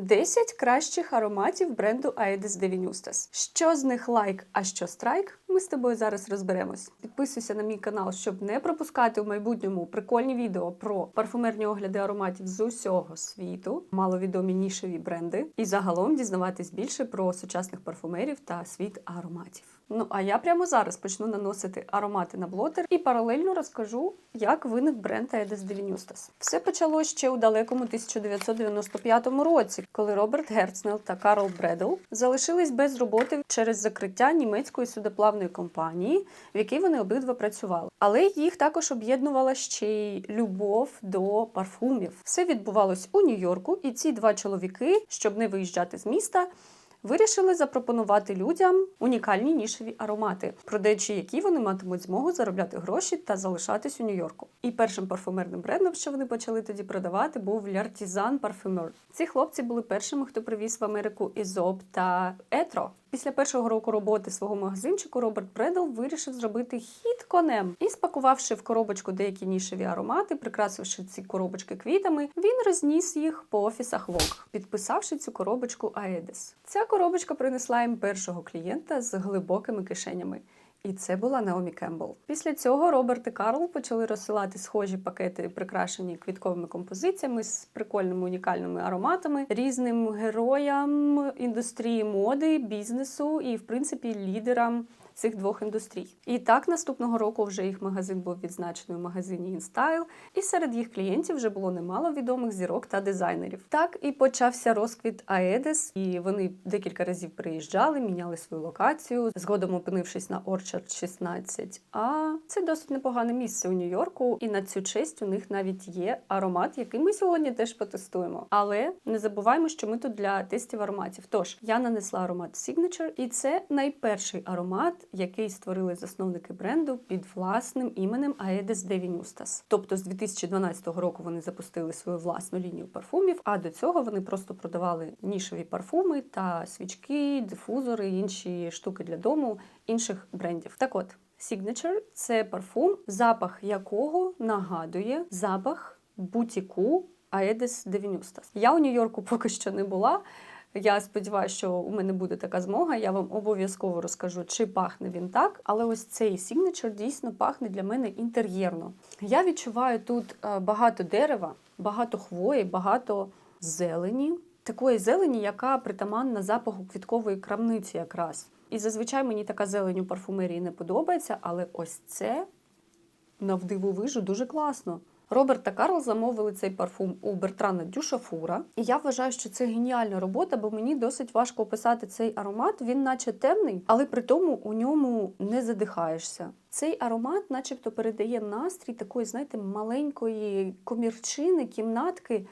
10 кращих ароматів бренду Aedes Девінюстас. Що з них лайк, а що страйк? Ми з тобою зараз розберемось. Підписуйся на мій канал, щоб не пропускати в майбутньому прикольні відео про парфумерні огляди ароматів з усього світу, маловідомі нішеві бренди, і загалом дізнаватись більше про сучасних парфумерів та світ ароматів. Ну а я прямо зараз почну наносити аромати на блотер і паралельно розкажу, як виник бренд Aedes de Venustas. Все почалось ще у далекому 1995 році, коли Роберт Герцнел та Карл Бредл залишились без роботи через закриття німецької судоплавної компанії, в якій вони обидва працювали. Але їх також об'єднувала ще й любов до парфумів. Все відбувалось у Нью-Йорку, і ці два чоловіки, щоб не виїжджати з міста. Вирішили запропонувати людям унікальні нішеві аромати, продаючи які вони матимуть змогу заробляти гроші та залишатись у Нью-Йорку. І першим парфумерним брендом, що вони почали тоді продавати, був L'Artisan Parfumeur. Ці хлопці були першими, хто привіз в Америку Ізоп та Етро. Після першого року роботи свого магазинчику Роберт Бредл вирішив зробити хід конем і, спакувавши в коробочку деякі нішеві аромати, прикрасивши ці коробочки квітами, він розніс їх по офісах Vogue, підписавши цю коробочку Аедес. Ця коробочка принесла їм першого клієнта з глибокими кишенями. І це була Наомі Кембл. Після цього Роберт і Карл почали розсилати схожі пакети, прикрашені квітковими композиціями з прикольними унікальними ароматами різним героям індустрії моди, бізнесу і, в принципі, лідерам. Цих двох індустрій. І так наступного року вже їх магазин був відзначений у магазині InStyle, і серед їх клієнтів вже було немало відомих зірок та дизайнерів. Так і почався розквіт Aedes, і вони декілька разів приїжджали, міняли свою локацію, згодом опинившись на Orchard 16. А це досить непогане місце у Нью-Йорку, і на цю честь у них навіть є аромат, який ми сьогодні теж потестуємо. Але не забуваємо, що ми тут для тестів ароматів. Тож я нанесла аромат Signature, і це найперший аромат який створили засновники бренду під власним іменем Aedes de Venustas. Тобто з 2012 року вони запустили свою власну лінію парфумів, а до цього вони просто продавали нішеві парфуми та свічки, дифузори, інші штуки для дому інших брендів. Так от. Signature – це парфум, запах якого нагадує запах бутіку Aedes de Venustas. Я у Нью-Йорку поки що не була. Я сподіваюся, що у мене буде така змога. Я вам обов'язково розкажу, чи пахне він так. Але ось цей сігнечер дійсно пахне для мене інтер'єрно. Я відчуваю тут багато дерева, багато хвої, багато зелені. Такої зелені, яка притаманна запаху квіткової крамниці, якраз. І зазвичай мені така зелень у парфумерії не подобається, але ось це навдивовижу дуже класно. Роберт та Карл замовили цей парфум у Бертрана Дюшафура. І я вважаю, що це геніальна робота, бо мені досить важко описати цей аромат. Він, наче темний, але при тому у ньому не задихаєшся. Цей аромат, начебто, передає настрій такої, знаєте, маленької комірчини, кімнатки.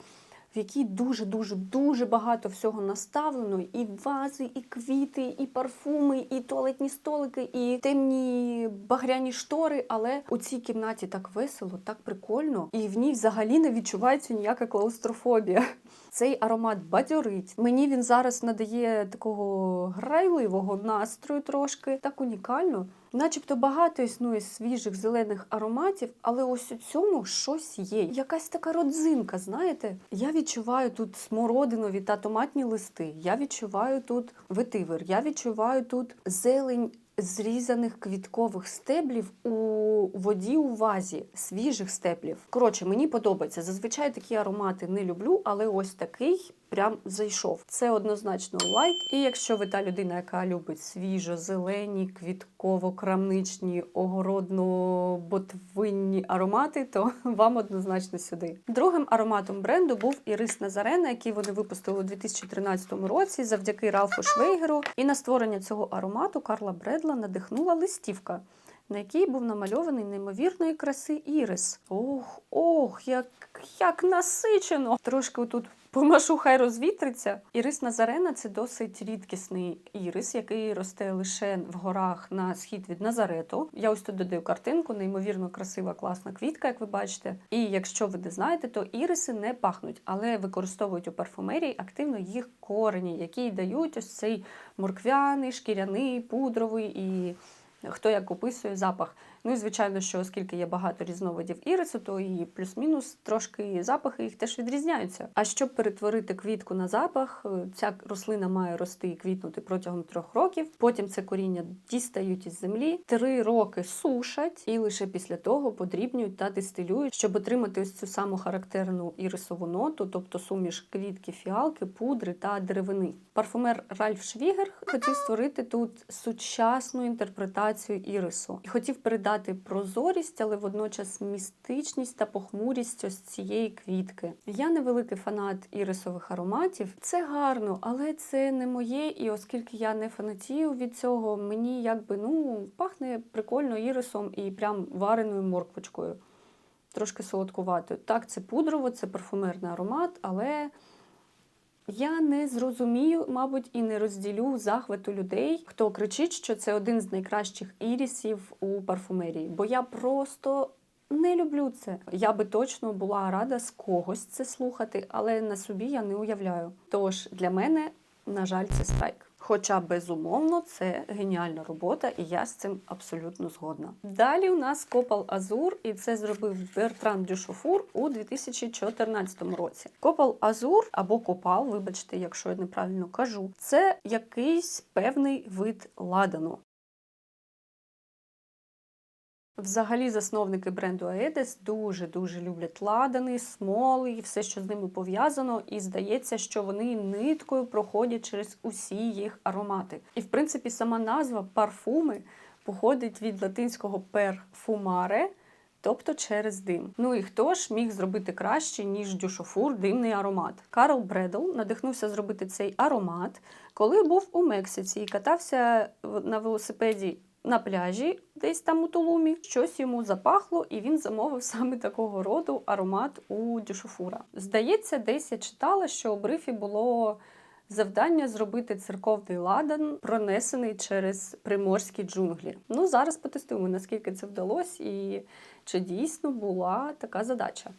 В якій дуже-дуже дуже багато всього наставлено: і вази, і квіти, і парфуми, і туалетні столики, і темні багряні штори. Але у цій кімнаті так весело, так прикольно, і в ній взагалі не відчувається ніяка клаустрофобія. Цей аромат бадьорить. Мені він зараз надає такого грайливого настрою трошки, так унікально. Начебто багато існує свіжих зелених ароматів, але ось у цьому щось є. Якась така родзинка, знаєте? Я відчуваю тут смородинові та томатні листи. Я відчуваю тут ветивер, я відчуваю тут зелень. Зрізаних квіткових стеблів у воді у вазі, свіжих стеблів. Коротше, мені подобається. Зазвичай такі аромати не люблю, але ось такий прям зайшов. Це однозначно лайк. І якщо ви та людина, яка любить свіжо, зелені, квітково-крамничні, огородно-ботвинні аромати, то вам однозначно сюди. Другим ароматом бренду був Ірис Назарена, який вони випустили у 2013 році завдяки Ралфу Швейгеру. І на створення цього аромату Карла Бредла надихнула листівка. На якій був намальований неймовірної краси ірис. Ох, ох, як як насичено! Трошки тут помашу, хай розвітриться. Ірис Назарена це досить рідкісний ірис, який росте лише в горах на схід від Назарету. Я ось тут додаю картинку, неймовірно красива, класна квітка, як ви бачите. І якщо ви не знаєте, то іриси не пахнуть, але використовують у парфумерії активно їх корені, які дають ось цей морквяний, шкіряний, пудровий і Хто як описує запах. Ну і звичайно, що оскільки є багато різновидів ірису, то і плюс-мінус трошки запахи їх теж відрізняються. А щоб перетворити квітку на запах, е, ця рослина має рости і квітнути протягом трьох років. Потім це коріння дістають із землі, три роки сушать, і лише після того подрібнюють та дистилюють, щоб отримати ось цю саму характерну ірисову ноту, тобто суміш квітки, фіалки, пудри та деревини. Парфумер Ральф Швігер хотів створити тут сучасну інтерпретацію ірису і хотів передати прозорість, але водночас містичність та похмурість ось цієї квітки. Я невеликий фанат ірисових ароматів. Це гарно, але це не моє. І оскільки я не фанатію від цього, мені якби ну пахне прикольно ірисом і прям вареною морквочкою. Трошки солодкуватою. Так, це пудрово, це парфумерний аромат, але я не зрозумію, мабуть, і не розділю захвату людей, хто кричить, що це один з найкращих ірісів у парфумерії. Бо я просто не люблю це. Я би точно була рада з когось це слухати, але на собі я не уявляю. Тож для мене, на жаль, це страйк. Хоча, безумовно, це геніальна робота, і я з цим абсолютно згодна. Далі у нас Копал Азур, і це зробив Бертран Дюшофур у 2014 році. Копал Азур або Копал, вибачте, якщо я неправильно кажу, це якийсь певний вид ладану. Взагалі, засновники бренду Aedes дуже-дуже люблять ладани, смоли і все, що з ними пов'язано, і здається, що вони ниткою проходять через усі їх аромати. І в принципі, сама назва парфуми походить від латинського перфумаре, тобто через дим. Ну і хто ж міг зробити краще, ніж дюшофур, димний аромат? Карл Бредл надихнувся зробити цей аромат, коли був у Мексиці і катався на велосипеді на пляжі, десь там у Тулумі, щось йому запахло, і він замовив саме такого роду аромат у дюшофура. Здається, десь я читала, що у брифі було завдання зробити церковний ладан, пронесений через приморські джунглі. Ну, зараз потестуємо, наскільки це вдалося, і чи дійсно була така задача.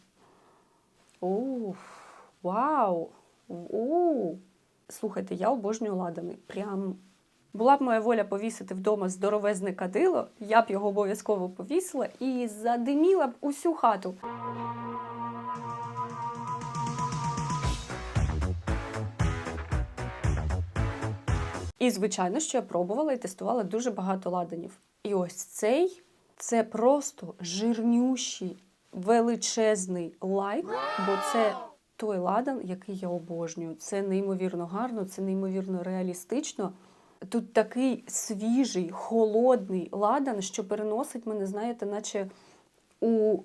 Ух, вау! У. Слухайте, я обожнюю ладани. Прям була б моя воля повісити вдома здоровезне кадило, я б його обов'язково повісила і задиміла б усю хату. І, звичайно, що я пробувала і тестувала дуже багато ладанів. І ось цей це просто жирнющий, величезний лайк, бо це той ладан, який я обожнюю. Це неймовірно гарно, це неймовірно реалістично. Тут такий свіжий, холодний ладан, що переносить мене, знаєте, наче у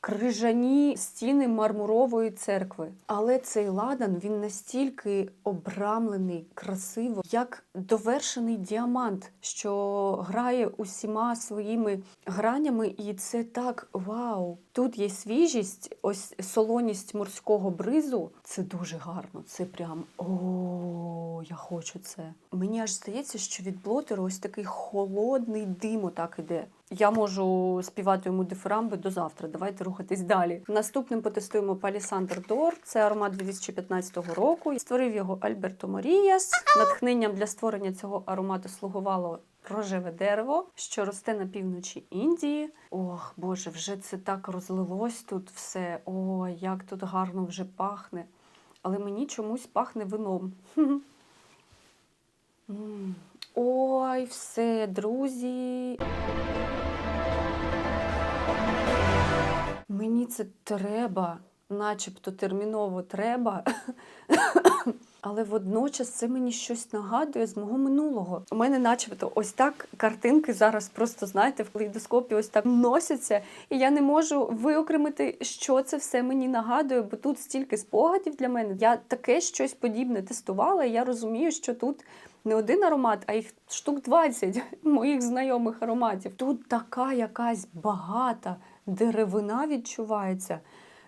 крижані стіни мармурової церкви. Але цей ладан він настільки обрамлений красиво, як довершений діамант, що грає усіма своїми гранями, і це так вау. Тут є свіжість, ось солоність морського бризу. Це дуже гарно. Це прям о, я хочу це. Мені аж здається, що від блотеру ось такий холодний дим отак іде. Я можу співати йому дифирамби до завтра. Давайте рухатись далі. Наступним потестуємо Палісандр Дор. Це аромат 2015 року. Створив його Альберто Моріяс. Натхненням для створення цього аромату слугувало рожеве дерево, що росте на півночі Індії. Ох, Боже, вже це так розлилось тут все. О, як тут гарно вже пахне. Але мені чомусь пахне вином. Ой, все, друзі. Мені це треба, начебто терміново треба. Але водночас це мені щось нагадує з мого минулого. У мене, начебто, ось так картинки зараз просто, знаєте, в калейдоскопі ось так носяться, і я не можу виокремити, що це все мені нагадує, бо тут стільки спогадів для мене. Я таке щось подібне тестувала, і я розумію, що тут не один аромат, а їх штук 20 моїх знайомих ароматів. Тут така якась багата деревина відчувається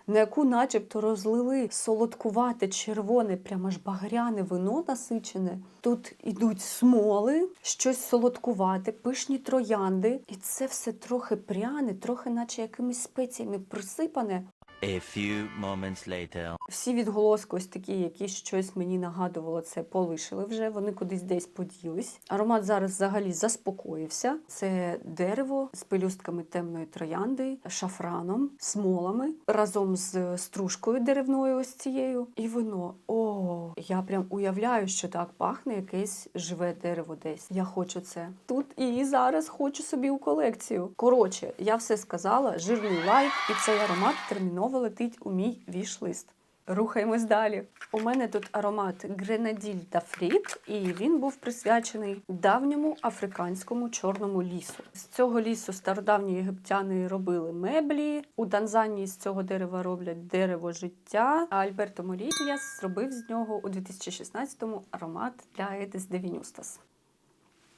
на яку начебто розлили солодкувате, червоне, прямо аж багряне вино насичене. Тут ідуть смоли, щось солодкувате, пишні троянди. І це все трохи пряне, трохи наче якимись спеціями присипане. A few moments later. Всі відголоски, ось такі, які щось мені нагадувало, це полишили вже. Вони кудись десь поділись. Аромат зараз взагалі заспокоївся. Це дерево з пелюстками темної троянди, шафраном, смолами разом з стружкою деревною, ось цією. І вино. О, я прям уявляю, що так пахне якесь живе дерево десь. Я хочу це. Тут і зараз хочу собі у колекцію. Коротше, я все сказала. Жирний лайк, і цей аромат терміново летить у мій віш-лист. Рухаємось далі. У мене тут аромат Гренаділь та Фріт, і він був присвячений давньому африканському чорному лісу. З цього лісу стародавні єгиптяни робили меблі. У Танзанії з цього дерева роблять дерево життя. А Альберто Морільяс зробив з нього у 2016-му аромат для Едес де Вінюстас.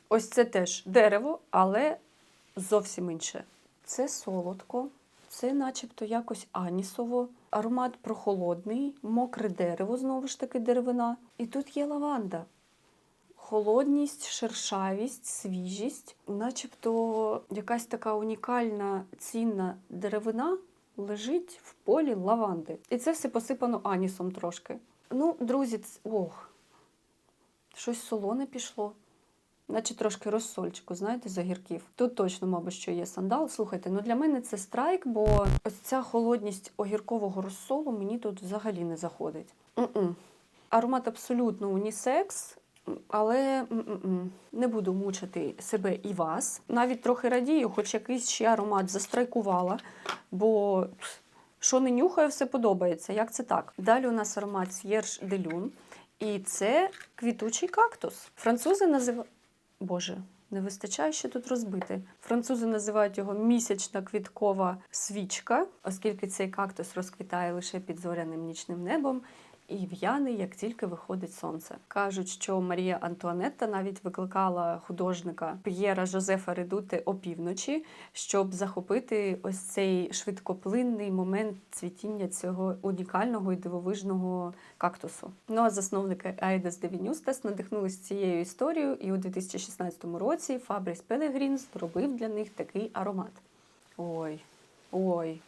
Ось це теж дерево, але зовсім інше. Це солодко, це начебто якось анісово. Аромат прохолодний, мокре дерево, знову ж таки деревина. І тут є лаванда. Холодність, шершавість, свіжість, начебто якась така унікальна цінна деревина лежить в полі лаванди. І це все посипано анісом трошки. Ну, друзі, ох, щось солоне пішло. Наче трошки розсольчику, знаєте, з огірків. Тут точно, мабуть, що є сандал. Слухайте, ну для мене це страйк, бо ось ця холодність огіркового розсолу мені тут взагалі не заходить. М-м. Аромат абсолютно унісекс, але м-м-м. не буду мучити себе і вас. Навіть трохи радію, хоч якийсь ще аромат застрайкувала, бо що не нюхаю, все подобається. Як це так? Далі у нас аромат С'єрж де Люн. І це квітучий кактус. Французи називають. Боже, не вистачає ще тут розбити. Французи називають його місячна квіткова свічка, оскільки цей кактус розквітає лише під зоряним нічним небом і в'яне, як тільки виходить сонце. Кажуть, що Марія Антуанетта навіть викликала художника П'єра Жозефа Редути опівночі, щоб захопити ось цей швидкоплинний момент цвітіння цього унікального і дивовижного кактусу. Ну а засновники Айдес де Вінюстас надихнулись цією історією, і у 2016 році Фабріс Пелегрін зробив для них такий аромат. Ой, ой,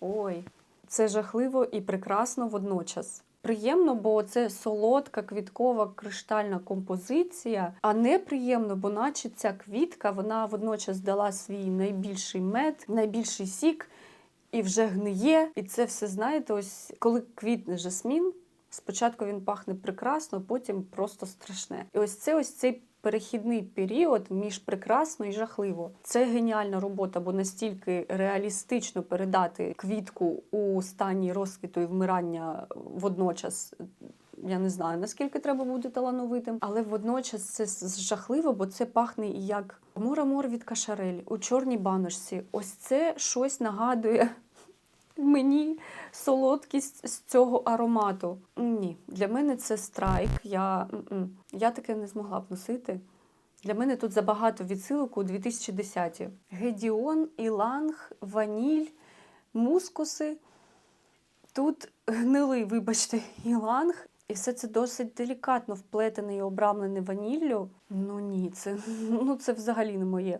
ой. Це жахливо і прекрасно водночас. Приємно, бо це солодка квіткова криштальна композиція, а неприємно, бо наче ця квітка вона водночас дала свій найбільший мед, найбільший сік і вже гниє. І це все знаєте, ось коли квітне жасмін, спочатку він пахне прекрасно, потім просто страшне. І ось це ось цей перехідний період між прекрасно і жахливо. Це геніальна робота, бо настільки реалістично передати квітку у стані розквіту і вмирання водночас. Я не знаю, наскільки треба бути талановитим, але водночас це жахливо, бо це пахне і як мурамор від кашарель у чорній баночці. Ось це щось нагадує мені солодкість з цього аромату. Ні, для мене це страйк. Я, я таке не змогла б носити. Для мене тут забагато відсилок у 2010-ті. Гедіон, іланг, ваніль, мускуси. Тут гнилий, вибачте, іланг. І все це досить делікатно вплетене і обрамлене ваніллю. Ну ні, це, ну, це взагалі не моє.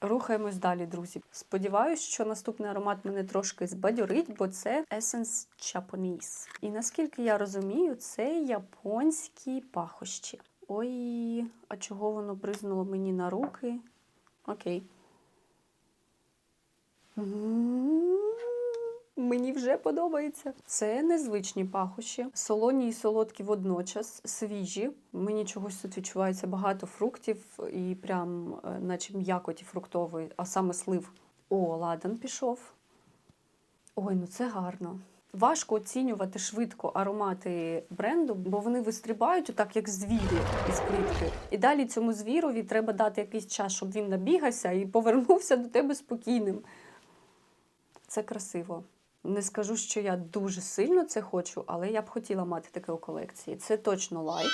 Рухаємось далі, друзі. Сподіваюсь, що наступний аромат мене трошки збадьорить, бо це Essence Japanese. І наскільки я розумію, це японські пахощі. Ой, а чого воно бризнуло мені на руки? Окей. М, Мені вже подобається. Це незвичні пахощі, солоні і солодкі водночас, свіжі. Мені чогось тут відчувається багато фруктів і прям, е, наче м'якоті фруктової, а саме слив. О, ладан пішов. Ой, ну це гарно. Важко оцінювати швидко аромати бренду, бо вони вистрибають отак, як звірі із клітки. І далі цьому звірові треба дати якийсь час, щоб він набігався і повернувся до тебе спокійним. Це красиво. Не скажу, що я дуже сильно це хочу, але я б хотіла мати таке у колекції. Це точно лайк.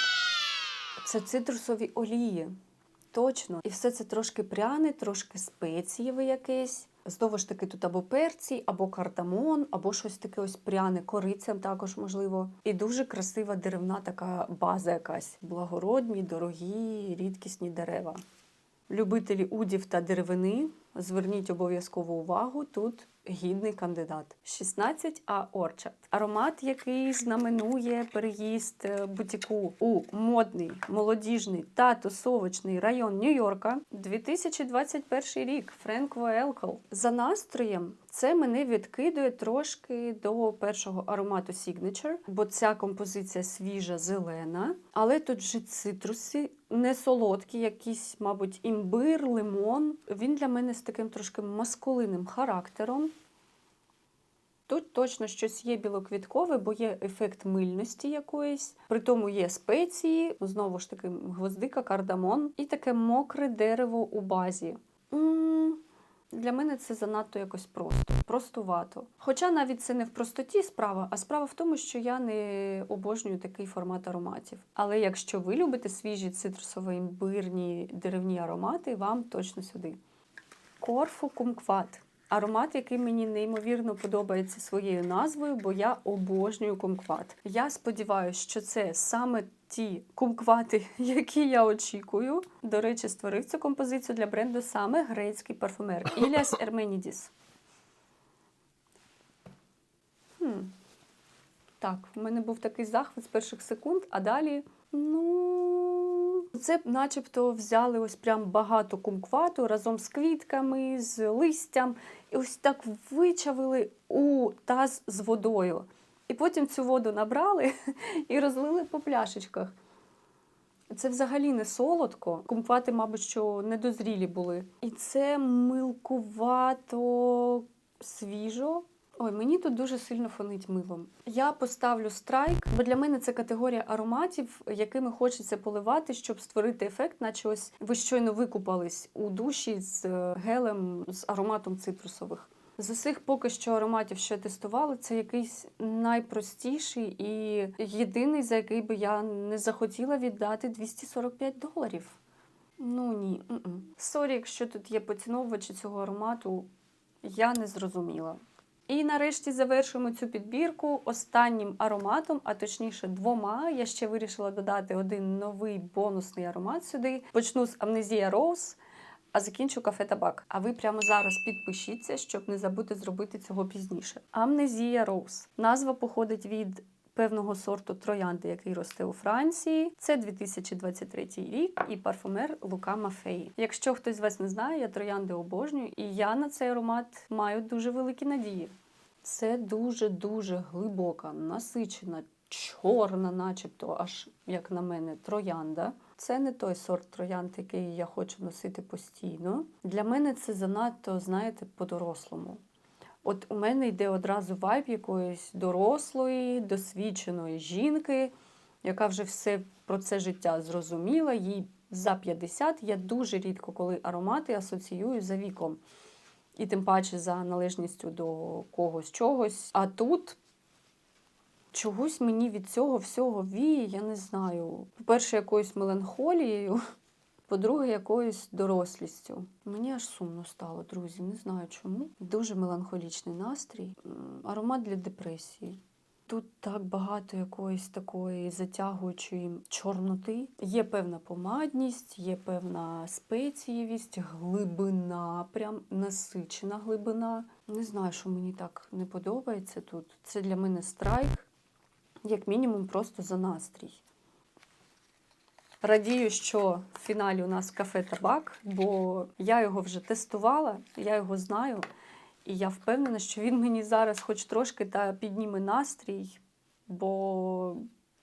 Це цитрусові олії. Точно. І все це трошки пряне, трошки спецієве якесь. Знову ж таки, тут або перці, або кардамон, або щось таке ось пряне, кориця також можливо. І дуже красива деревна така база якась. Благородні, дорогі, рідкісні дерева. Любителі удів та деревини Зверніть обов'язково увагу, тут гідний кандидат. 16А Orchard. Аромат, який знаменує переїзд е, бутіку у модний, молодіжний та тусовочний район Нью-Йорка. 2021 рік. Френк Воелкл. За настроєм це мене відкидує трошки до першого аромату Signature, бо ця композиція свіжа, зелена, але тут же цитруси, не солодкі, якісь, мабуть, імбир, лимон. Він для мене з таким трошки маскулинним характером. Тут точно щось є білоквіткове, бо є ефект мильності якоїсь. При тому є спеції, знову ж таки, гвоздика, кардамон і таке мокре дерево у базі. для мене це занадто якось просто, простувато. Хоча навіть це не в простоті справа, а справа в тому, що я не обожнюю такий формат ароматів. Але якщо ви любите свіжі цитрусово-імбирні деревні аромати, вам точно сюди. Корфу кумкват. Аромат, який мені неймовірно подобається своєю назвою, бо я обожнюю кумкват. Я сподіваюся, що це саме ті кумквати, які я очікую. До речі, створив цю композицію для бренду саме грецький парфумер Іліас Ерменідіс. Хм. Так, в мене був такий захват з перших секунд, а далі. Ну, це начебто взяли ось прям багато кумквату разом з квітками, з листям, і ось так вичавили у таз з водою. І потім цю воду набрали і розлили по пляшечках. Це взагалі не солодко. Кумквати, мабуть, що недозрілі були. І це милкувато свіжо. Ой, мені тут дуже сильно фонить милом. Я поставлю страйк, бо для мене це категорія ароматів, якими хочеться поливати, щоб створити ефект, наче ось ви щойно викупались у душі з е, гелем з ароматом цитрусових. З усіх поки що ароматів, що я тестувала, це якийсь найпростіший і єдиний, за який би я не захотіла віддати 245 доларів. Ну ні. Сорі, якщо тут є поціновувачі цього аромату, я не зрозуміла. І нарешті завершуємо цю підбірку останнім ароматом, а точніше двома. Я ще вирішила додати один новий бонусний аромат сюди. Почну з Amnesia Rose, а закінчу кафе табак. А ви прямо зараз підпишіться, щоб не забути зробити цього пізніше. Amnesia Rose. Назва походить від певного сорту троянди, який росте у Франції. Це 2023 рік і парфумер Лука Мафеї. Якщо хтось з вас не знає, я троянди обожнюю, і я на цей аромат маю дуже великі надії. Це дуже-дуже глибока, насичена, чорна, начебто, аж як на мене, троянда. Це не той сорт троянд, який я хочу носити постійно. Для мене це занадто, знаєте, по-дорослому. От у мене йде одразу вайб якоїсь дорослої, досвідченої жінки, яка вже все про це життя зрозуміла. Їй за 50. Я дуже рідко, коли аромати асоціюю за віком. І тим паче за належністю до когось чогось. А тут чогось мені від цього всього віє, я не знаю. По-перше, якоюсь меланхолією, по-друге, якоюсь дорослістю. Мені аж сумно стало, друзі, не знаю чому. Дуже меланхолічний настрій, аромат для депресії. Тут так багато якоїсь такої затягуючої чорноти. Є певна помадність, є певна спецієвість, глибина, прям насичена глибина. Не знаю, що мені так не подобається тут. Це для мене страйк, як мінімум, просто за настрій. Радію, що в фіналі у нас кафе табак, бо я його вже тестувала, я його знаю. І я впевнена, що він мені зараз хоч трошки та підніме настрій, бо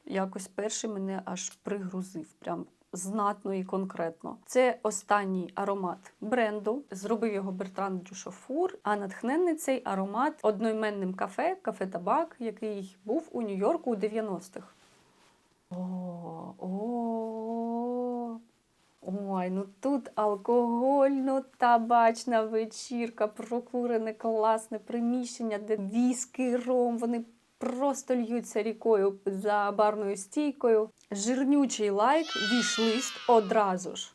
якось перший мене аж пригрузив, прям знатно і конкретно. Це останній аромат бренду. Зробив його Бертран Дюшофур, а натхненний цей аромат одноіменним кафе, кафе табак, який був у Нью-Йорку у 90-х. О, о, Ой, ну тут алкогольно-табачна вечірка, прокурене класне приміщення, де віскі, ром, вони просто льються рікою за барною стійкою. Жирнючий лайк, віш-лист одразу ж.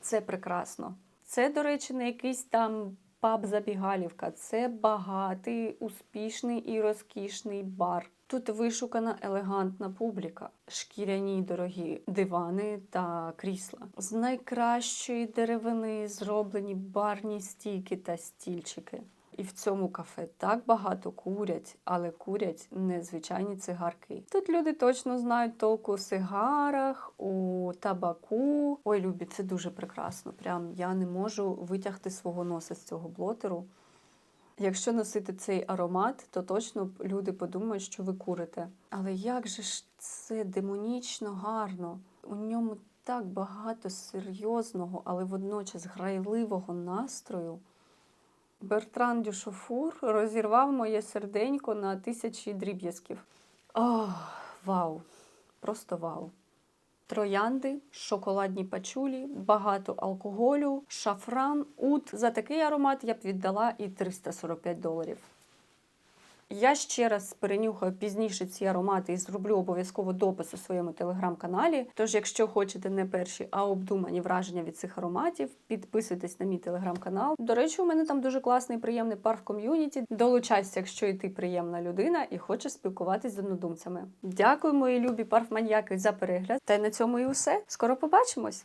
Це прекрасно. Це, до речі, не якийсь там паб-забігалівка. Це багатий, успішний і розкішний бар. Тут вишукана елегантна публіка, шкіряні дорогі дивани та крісла. З найкращої деревини зроблені барні стійки та стільчики. І в цьому кафе так багато курять, але курять незвичайні цигарки. Тут люди точно знають толку у сигарах, у табаку. Ой, любі, це дуже прекрасно. Прям я не можу витягти свого носа з цього блотеру. Якщо носити цей аромат, то точно люди подумають, що ви курите. Але як же ж це демонічно гарно? У ньому так багато серйозного, але водночас грайливого настрою. Бертран Дюшофур розірвав моє серденько на тисячі дріб'язків. Ох, вау! Просто вау! Троянди, шоколадні пачулі, багато алкоголю, шафран, ут. За такий аромат я б віддала і 345 доларів. Я ще раз перенюхаю пізніше ці аромати і зроблю обов'язково допис у своєму телеграм-каналі. Тож, якщо хочете не перші, а обдумані враження від цих ароматів, підписуйтесь на мій телеграм-канал. До речі, у мене там дуже класний приємний парф ком'юніті. Долучайся, якщо і ти приємна людина і хочеш спілкуватись з однодумцями. Дякую, мої любі парфманьяки, за перегляд. Та й на цьому і усе. Скоро побачимось!